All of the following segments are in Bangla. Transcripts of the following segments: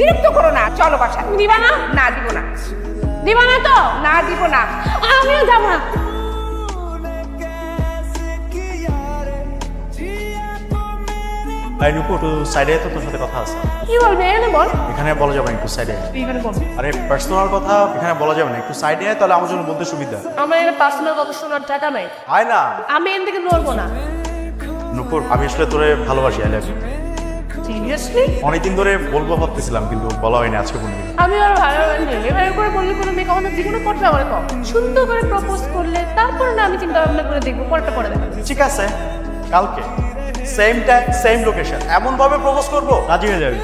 বিরক্ত করো না চলো বাসা দিবা না? না দিব না। দিবা না তো? না দিব না। আমিও যাব না। আই নুপুর একটু সাইডে তো তোর সাথে কথা আছে। কি বলবে এনে বল। এখানে বলা যাবে একটু সাইডে এখানে বল। আরে পার্সোনাল কথা এখানে বলা যাবে না। একটু সাইডে তাহলে আমার জন্য বলতে সুবিধা। আমার এটা পার্সোনাল কথা শোনার টাকা নাই। আয় না। আমি এখান থেকে নড়বো না। নুপুর আমি আসলে তোরে ভালোবাসি আই লাভ ইউ সিরিয়াসলি অনেকদিন ধরে বলব ভাবতেছিলাম কিন্তু বলা হয়নি আজকে বলবি। আমি আর ভালো এভাবে করে বললে কোনো মেয়ে কখনো জীবনে পড়বে আমার কম সুন্দর করে প্রপোজ করলে তারপর না আমি চিন্তা ভাবনা করে দেখব পরটা পরে দেখব। ঠিক আছে কালকে। সেম টাইম সেম লোকেশন এমন ভাবে প্রপোজ করব? রাজি হয়ে যাবি।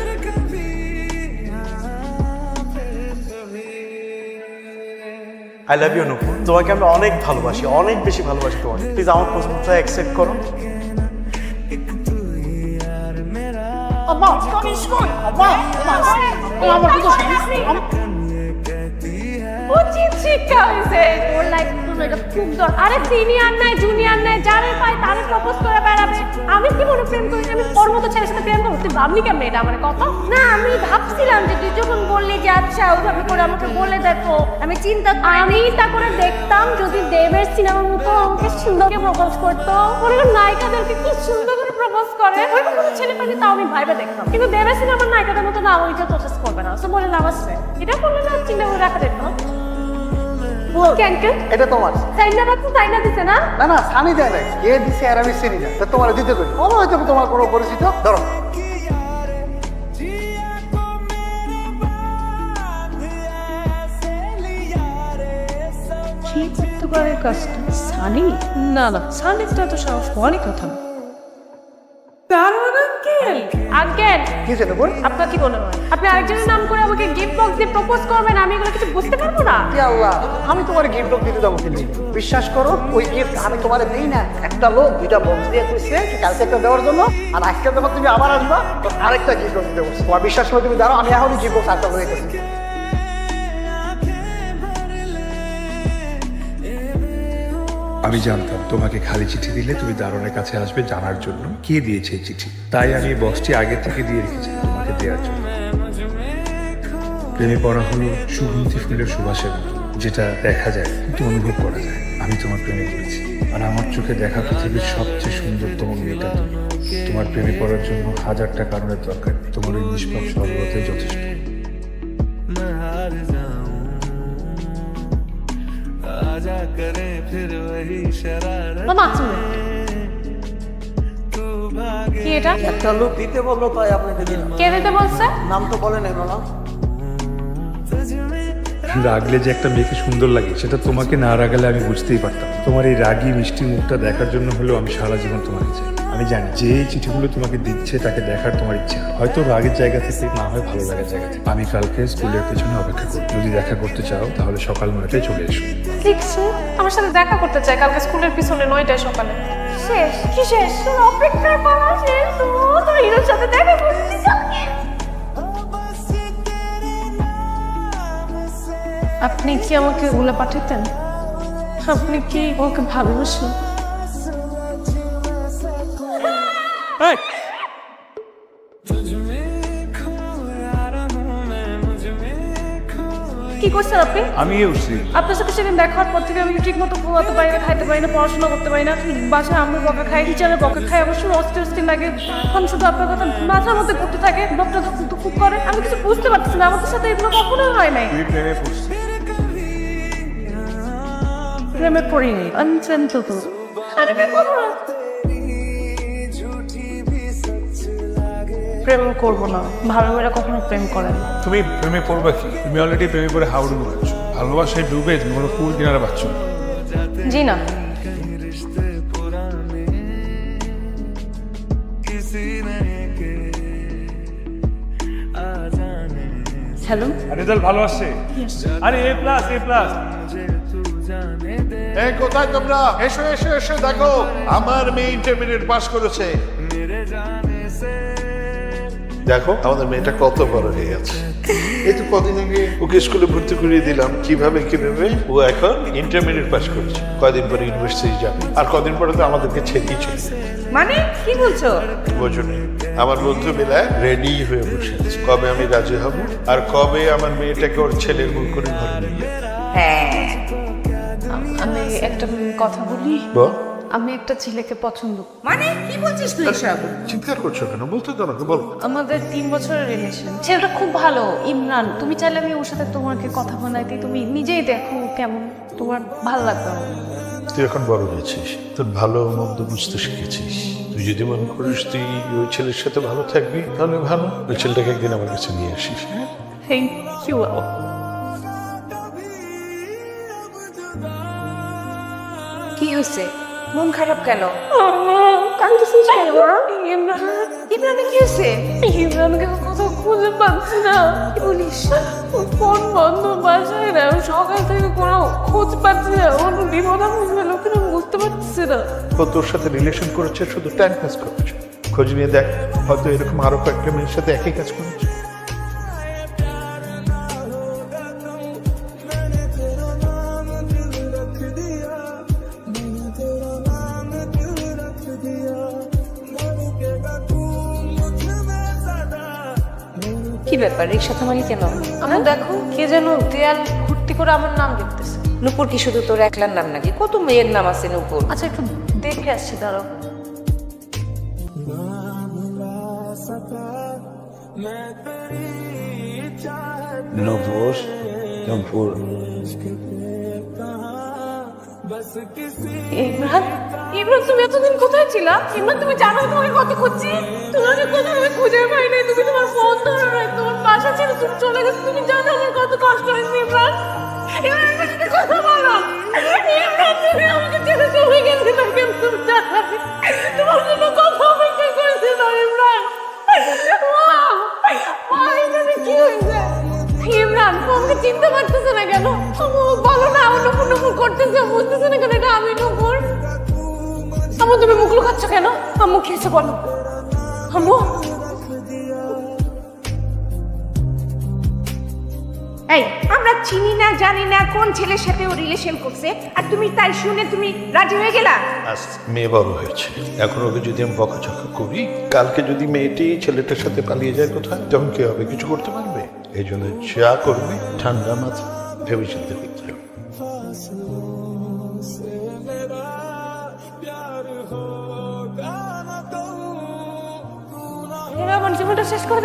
আই লাভ ইউ নুপুর তোমাকে আমি অনেক ভালোবাসি অনেক বেশি ভালোবাসি তোমাকে। প্লিজ আমার প্রশ্নটা অ্যাকসেপ্ট করো। স্কুল স্কুল আব্বা আমার তো উচিত শিক্ষা হয়েছে ওর লাইফ এটা খুব দর আরে সিনিয়র নাই জুনিয়র নাই যারে পাই তারে প্রপোজ করে বেড়াবে। আমি কি মনে প্রেম করি? আমি ওর মতো ছেলের সাথে প্রেম ভাবলি কেমন? এটা আমার কত না আমি ভাবছিলাম যে তুই যখন বললি যে আচ্ছা ওইভাবে করে আমাকে বলে দেখো আমি চিন্তা আমি তা করে দেখতাম যদি দেবের সিনেমার মতো আমাকে সুন্দরকে প্রপোজ করতো। ওরকম নায়িকাদেরকে কি সুন্দর প্রপোজ করে ওইরকম কোনো ছেলে পেলে তাও আমি ভাইবে দেখতাম। কিন্তু দেবের সিনেমার নায়িকাদের মতো না ওইটা প্রপোজ করবে না। সো বলে লাভ এটা করলে না চিন্তা করে রাখা যেত এটা তোমার। দিছে না? না না সানি দেয় নাই। কে দিছে আর আমি চিনি না তোমার দিতে করি হয়তো তোমার কোনো পরিচিত? ধরো। কি করতে পারে কাজটা? সানি? না না সানিটা তো সাহস হওয়ারই কথা না। দারুণ আঙ্কেল? আঙ্কেল। কি জানো বোন আপনার কি মনে হয়? আপনি আরেকজনের নাম করে আমাকে গিফট বক্স দিয়ে প্রপোজ করবেন আমি এগুলো কিছু বুঝতে পারব না? কি আল্লাহ আমি তোমার গিফট দিতে যাব কিন্তু বিশ্বাস করো ওই গিফট আমি তোমার দেই না। একটা লোক দুইটা বক্স দিয়ে কইছে কালকে একটা দেওয়ার জন্য আর আজকে যখন তুমি আবার আসবা তো আরেকটা গিফট বলছো তোমার বিশ্বাস করে তুমি দাঁড়াও আমি এখনই গিফট বক্স হয়ে আমি জানতাম, তোমাকে খালি চিঠি দিলে তুমি দারোয়ানের কাছে আসবে জানার জন্য। কে দিয়েছে এই চিঠি? তাই আমি এই বক্সটি আগে থেকে দিয়ে রেখেছি, তোমাকে দেওয়ার জন্য। প্রেমে পড়া হলো সুগন্ধি ফুলের সুবাসের মতো, যেটা দেখা যায়, কিন্তু অনুভব করা যায়। আমি তোমার প্রেমে পড়েছি, আর আমার চোখে দেখা পৃথিবীর সবচেয়ে সুন্দরতম মেয়েটা তুমি। তোমার প্রেমে পড়ার জন্য হাজারটা কারণের দরকার তোমার ওই নিষ্পাপ সরলতাই যথেষ্ট। মামা भागे কি এটা একটা লোক দিতে বলল তাই আপনাকে দিলাম কে দিতে বলছে নাম তো বলে নেই না রাগলে যে একটা মেয়েকে সুন্দর লাগে সেটা তোমাকে না রাগালে আমি বুঝতেই পারতাম। তোমার এই রাগি মিষ্টি মুখটা দেখার জন্য হলেও আমি সারা জীবন তোমাকে চাই আমি জানি যে এই চিঠিগুলো তোমাকে দিচ্ছে তাকে দেখার তোমার ইচ্ছা। হয়তো রাগের জায়গা থেকে না হয় ভালো লাগার জায়গা থেকে। আমি কালকে স্কুলের পেছনে অপেক্ষা করি যদি দেখা করতে চাও তাহলে সকাল নয়টায় চলে এসো। লিখছে আমার সাথে দেখা করতে চাই। কালকে স্কুলের পিছনে নয়টায় সকালে। শেষ কি শেষ? তোর অপেক্ষার পালা শেষ? তো হিরোর সাথে দেখা করতে আপনি কি আমাকে ওগুলো পাঠাতেন? আপনি কি ওকে ভালোবাসেন? কি করছেন আপনি? আমি উঠছি। আপনার সাথে সেদিন দেখার পর থেকে আমি ঠিক মতো ঘুমাতে পারি না খাইতে পারি না পড়াশোনা করতে পারি না বাসায় আম্মুর বকা খাই টিচারের বকা খাই আমার সময় অস্থির অস্থির লাগে। আমি শুধু আপনার কথা মাথার মধ্যে ঘুরতে থাকে ডক্টর খুব করে আমি কিছু বুঝতে পারতেছি না আমাদের সাথে এগুলো কখনো হয় নাই। প্রেমে পড়িনি। আনছেন তো তো আরে প্রেম করব না। ভালো মেয়েরা কখনো প্রেম করে না। তুমি প্রেমে পড়বে কি? তুমি অলরেডি প্রেমে পড়ে হাউডু ডুবেছ ভালোবাসায় ডুবে তুমি কোনো কুল কিনারে পাচ্ছ জি না। হ্যালো? রেজাল্ট ভালো আসছে আরে এ প্লাস এ প্লাস এই কোথায় তোমরা? এসো এসো এসো দেখো। আমার মেয়ে ইন্টারমিডিয়েট পাস করেছে। দেখো আমাদের মেয়েটা কত বড় হয়ে গেছে। এই তো কদিন আগে ওকে স্কুলে ভর্তি করিয়ে দিলাম কীভাবে কীভাবে ও এখন ইন্টারমিডিয়েট পাস করছে। কদিন পরে ইউনিভার্সিটি যাবে? আর কদিন পরে তো আমাদেরকে চলে যাবে। মানে কি বলছো? বোঝনি আমার বন্ধু বেলায় রেডি হয়ে বসে আছে। কবে আমি রাজি হব? আর কবে আমার মেয়েটাকে ওর ছেলের মুখ করে ঘরে নিয়ে। হ্যাঁ। আমি একটা কথা বলি। বল। আমি একটা ছেলেকে পছন্দ মানে? কি বলছিস তুই সব চিৎকার করছ কেন? বলতে দাও না বল। আমাদের তিন বছরের রিলেশন ছেলেটা খুব ভালো। ইমরান তুমি চাইলে আমি ওর সাথে তোমাকে কথা দিই তুমি নিজেই দেখো কেমন তোমার ভালো লাগবে তুই এখন বড় হয়েছিস। তোর ভালো মন্দ বুঝতে শিখেছিস। তুই যদি মনে করিস তুই ওই ছেলের সাথে ভালো থাকবি। তাহলে ভালো। ওই ছেলেটাকে একদিন আমার কাছে নিয়ে আসিস হ্যাঁ? থ্যাংক ইউ কি হয়েছে? মন খারাপ কেন? কান্দছিস কেন ইমরান ইমরানে কি হয়েছে? ইমরানকে কোথাও খুঁজে পাচ্ছি না। বলিস ফোন বন্ধ বাসায় না সকাল থেকে কোনো খোঁজ পাচ্ছি না। ওর বিপদ আমি লোকেরা বুঝতে পারছি না। ও তোর সাথে রিলেশন করেছে শুধু টাইম পাস করেছে। খোঁজ নিয়ে দেখ হয়তো এরকম আরও কয়েকটা মেয়ের সাথে একই কাজ করেছে। কি ব্যাপার? রিক্সা থামালি কেন? আমার দেখো কে যেন দেয়াল ভর্তি করে আমার নাম লিখতেছে। নুপুর কি শুধু তোর একলার নাম নাকি? কত মেয়ের নাম আছে নুপুর? আচ্ছা একটু দেখে আসছি দাঁড়াও। নবর নবর ইমরান ইমরান, তুমি এতদিন কোথায় ছিলা? ইমরান, তুমি জানো তোমাকে কত খুঁজছি? তোমাকে কোথাও আমি খুঁজে পাই নাই। তুমি তোমার ফোন ধরো না তোমার বাসা ছিল তুমি চলে গেছো। তুমি জানো আমার কত কষ্ট হয়েছে, ইমরান? কথা বলো। ইমরান, তুমি আমাকে ছেড়ে চলে গেছে না কেন তুমি জানো তোমার জন্য চিনতে পারতেছে না কেন? বলো না ও নুপুর নুপুর করতেছে বুঝতেছে না কেন এটা আমি নুপুর আম্মু তুমি মুখ লুকাচ্ছ কেন? আম্মু কি হয়েছে বলো? আম্মু? এই আমরা চিনি না জানি না কোন ছেলের সাথে ও রিলেশন করছে আর তুমি তাই শুনে তুমি রাজি হয়ে গেলা? আজ মেয়ে বড় হয়েছে। এখন ওকে যদি আমি বকাঝকা করি কালকে যদি মেয়েটি ছেলেটার সাথে পালিয়ে যায় কোথায় তখন কি হবে? কিছু করতে পারবে? এই জন্য যা করবে ঠান্ডা মাথা ভেবে করতে শেষ করে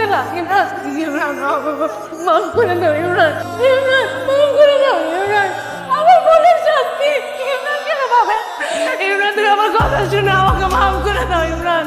করে আমার কথা শুনে আমাকে মাফ করে দাও ইমরান